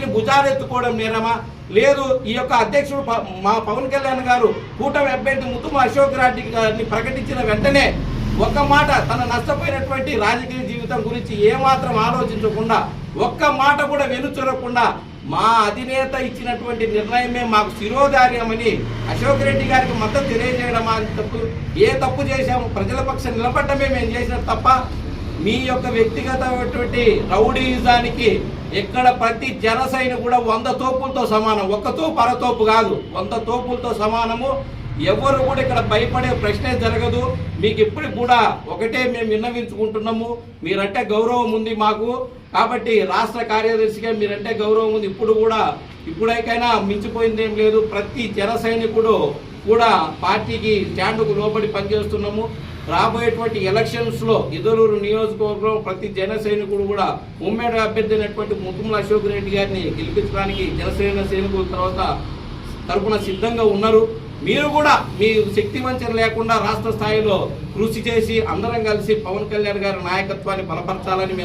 చేయకపోవడం నేరమా? లేదు ఈ యొక్క అధ్యక్షుడు మా పవన్ కళ్యాణ్ గారు కూటమి అభ్యర్థి ముతుమ అశోక్ రెడ్డి గారిని ప్రకటించిన వెంటనే ఒక్క మాట తన నష్టపోయినటువంటి రాజకీయ జీవితం గురించి ఏమాత్రం ఆలోచించకుండా ఒక్క మాట కూడా వెనుచొరకుండా మా అధినేత ఇచ్చినటువంటి నిర్ణయమే మాకు శిరోధార్యమని అశోక్ రెడ్డి గారికి మద్దతు తెలియజేయడం అని తప్పు ఏ తప్పు చేశాము? ప్రజల పక్షం నిలబడమే మేము చేసిన తప్ప మీ యొక్క వ్యక్తిగతమైనటువంటి రౌడీజానికి ఎక్కడ ప్రతి జనసైని కూడా వంద తోపులతో సమానం. ఒక్క తోపు అరతోపు కాదు. వంద తోపులతో సమానము. ఎవరు కూడా ఇక్కడ భయపడే ప్రశ్నే జరగదు. మీకు ఇప్పుడు కూడా ఒకటే మేము విన్నవించుకుంటున్నాము. మీరంటే గౌరవం ఉంది మాకు. కాబట్టి రాష్ట్ర కార్యదర్శిగా మీరంటే గౌరవం ఉంది. ఇప్పుడు కూడా ఇప్పుడైకైనా మించిపోయింది ఏం లేదు. ప్రతి జన సైనికుడు కూడా పార్టీకి స్టాండ్కు లోబడి పనిచేస్తున్నాము. రాబోయేటువంటి ఎలక్షన్స్లో ఇదరూరు నియోజకవర్గం ప్రతి జన సైనికుడు కూడా ఉమ్మడి అభ్యర్థి అయినటువంటి ముతుముల అశోక్ రెడ్డి గారిని గెలిపించడానికి జనసేన సైనికుల తర్వాత తరపున సిద్ధంగా ఉన్నారు. మీరు కూడా మీ శక్తి వంచన లేకుండా రాష్ట్ర స్థాయిలో కృషి చేసి అందరం కలిసి పవన్ కళ్యాణ్ గారి నాయకత్వాన్ని బలపరచాలని మేము